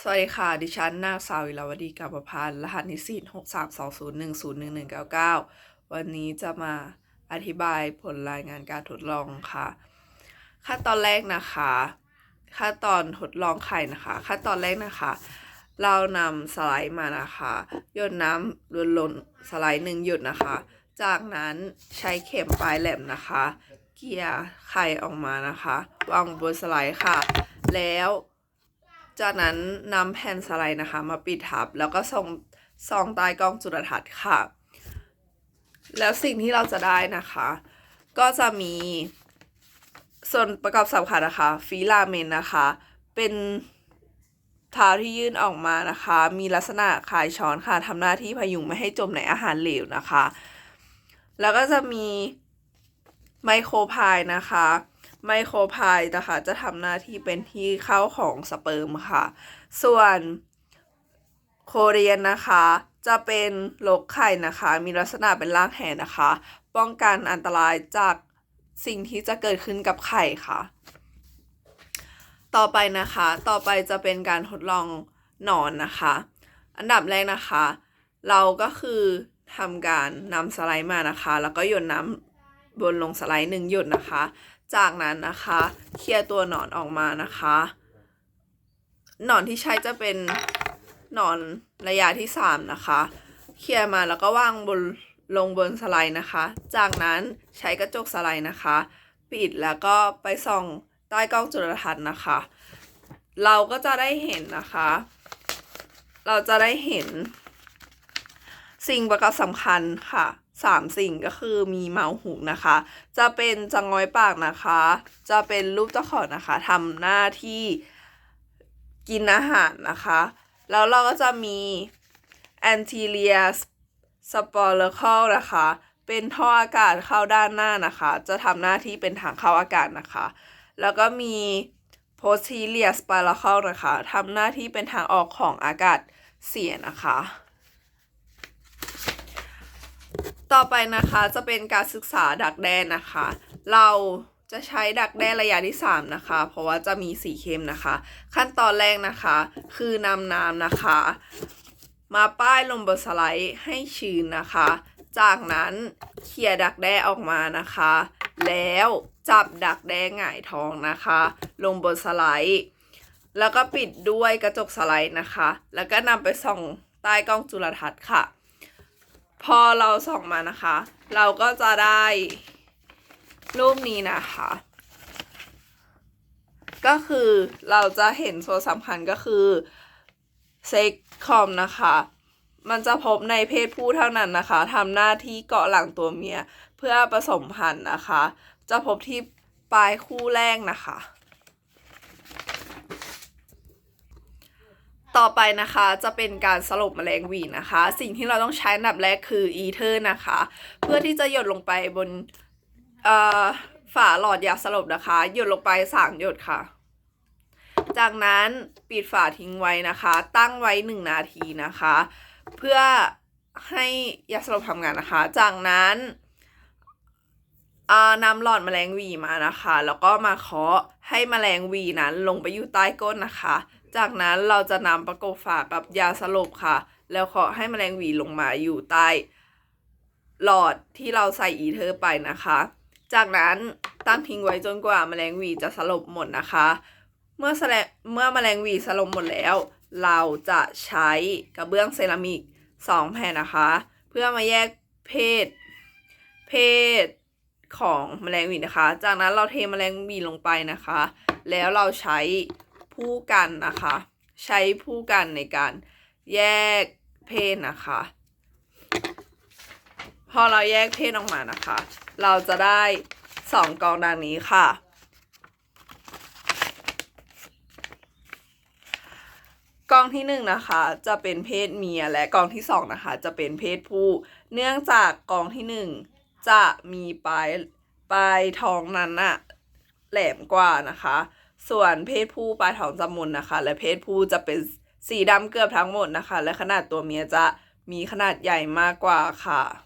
สวัสดีค่ะ ดิฉันนางสาววิลาวดีกาบพันธ์รหัสนิสิตหกสามสองศูนย์หนึ่งศูนย์หนึ่งหนึ่งเก้าเก้าวันนี้จะมาอธิบายผลรายงานการทดลองค่ะ ขั้นตอนแรกนะคะ ขั้นตอนทดลองไข่นะคะ ขั้นตอนแรกนะคะ เรานำสไลด์มานะคะหยดน้ำลนลนสไลด์หนึ่งหยดนะคะ จากนั้นใช้เข็มปลายแหลมนะคะ เกี่ยไข่ออกมานะคะ วางบนสไลด์ค่ะ แล้ว จากนั้นนำแผ่นสไลด์นะคะ มาปิดทับ แล้วก็ส่งส่องใต้กล้องจุลทรรศน์ค่ะ แล้วสิ่งที่เราจะได้นะคะ ก็จะมีส่วนประกอบสำคัญนะคะฟิลาเมนต์นะคะ เป็นเท้าที่ยื่นออกมานะคะ มีลักษณะคล้ายช้อนค่ะทำหน้าที่พยุงไม่ให้จมในอาหารเหลวนะคะ แล้วก็จะมีไมโครพายนะคะ ไมโครพายนะคะจะทำหน้าที่เป็นที่เข้าของสเปิร์มค่ะ ส่วนโคเรียนนะคะ จะเป็นโรคไข่นะคะ มีลักษณะเป็นรากแหนะคะ ป้องกันอันตรายจากสิ่งที่จะเกิดขึ้นกับไข่ค่ะ ต่อไปนะคะ ต่อไปจะเป็นการทดลองนอนนะคะ อันดับแรกนะคะ เราก็คือทำการนำสไลด์มานะคะ แล้วก็หยดน้ำ บนลงสไลด์หนึ่งหยดนะคะ จากนั้นนะคะเคลียร์ตัวหนอนออกมานะคะ หนอนที่ใช้จะเป็นหนอนระยะที่สามนะคะเคลียร์มาแล้วก็วางบนลงบนสไลด์นะคะ จากนั้นใช้กระจกสไลด์นะคะ ปิดแล้วก็ไปส่องใต้กล้องจุลทรรศน์นะคะ เราก็จะได้เห็นนะคะ เราจะได้เห็น สิ่งประกอบสำคัญค่ะสามสิ่งก็คือมีเมาหูนะคะ จะเป็นจังงอยปากนะคะ จะเป็นรูปตะขอนะคะทำหน้าที่กินอาหารนะคะ แล้วเราก็จะมี anterior sporacle นะคะ เป็นท่ออากาศเข้าด้านหน้านะคะ จะทำหน้าที่เป็นทางเข้าอากาศนะคะ แล้วก็มี posterior spiracle นะคะทำหน้าที่เป็นทางออกของอากาศเสียนะคะ ต่อไปนะคะจะเป็นการศึกษาดักแด้นะคะ เราจะใช้ดักแด้ระยะที่ 3 นะคะ เพราะว่าจะมีสีเข้มนะคะ ขั้นตอนแรกนะคะ คือนำน้ำนะคะ มาป้ายลงบนสไลด์ให้ชื้นนะคะ จากนั้นเคลียดักแด้ออกมานะคะ แล้วจับดักแด้หงายท้องนะคะ ลงบนสไลด์ แล้วก็ปิดด้วยกระจกสไลด์นะคะ แล้วก็นำไปส่องใต้กล้องจุลทรรศน์ค่ะ พอเราส่องมานะคะ เราก็จะได้ รูปนี้นะคะ ก็คือเราจะเห็นส่วนสำคัญก็คือเซ็กคอมนะคะ มันจะพบในเพศผู้เท่านั้นนะคะทำหน้าที่เกาะหลังตัวเมีย เพื่อผสมพันธุ์นะคะ จะพบที่ปลายคู่แรกนะคะ ต่อไปนะคะจะเป็นการสลบแมลงวีนะคะ สิ่งที่เราต้องใช้อันดับแรกคืออีเทอร์นะคะ เพื่อที่จะหยดลงไปบนฝาหลอดยาสลบนะคะ หยดลงไปสามหยดค่ะ จากนั้นปิดฝาทิ้งไว้นะคะ ตั้งไว้หนึ่งนาทีนะคะ เพื่อให้ยาสลบทำงานนะคะ จากนั้นนำหลอดแมลงวีมานะคะ แล้วก็มาเคาะให้แมลงวีนั้นลงไปอยู่ใต้ก้นนะคะ จากนั้นเราจะนำประกบฝากับยาสลบค่ะ แล้วเคาะให้แมลงหวีลงมาอยู่ใต้ หลอดที่เราใส่อีเทอร์ไปนะคะ จากนั้นตั้งทิ้งไว้จนกว่าแมลงหวีจะสลบหมดนะคะ เมื่อสเมื่อแมลงหวีสลบหมดแล้ว เราจะใช้กระเบื้องเซรามิกสองแผ่นนะคะ เพื่อมาแยกเพศ เพศของแมลงหวีนะคะ จากนั้นเราเทแมลงหวีลงไปนะคะ แล้วเราใช้ ผู้กันนะคะ ใช้ผู้กันในการแยกเพศนะคะ พอเราแยกเพศออกมานะคะ เราจะได้สองกองดังนี้ค่ะ กองที่หนึ่งนะคะ จะเป็นเพศเมียและกองที่สองนะคะ จะเป็นเพศผู้ เนื่องจากกองที่หนึ่งจะมีปลายปลายทองนั้นน่ะแหลมกว่านะคะ ส่วนเพศผู้ปลายทองจะมนนะคะ และเพศผู้จะเป็นสีดำเกือบทั้งหมดนะคะ และขนาดตัวเมียจะมีขนาดใหญ่มากกว่าค่ะ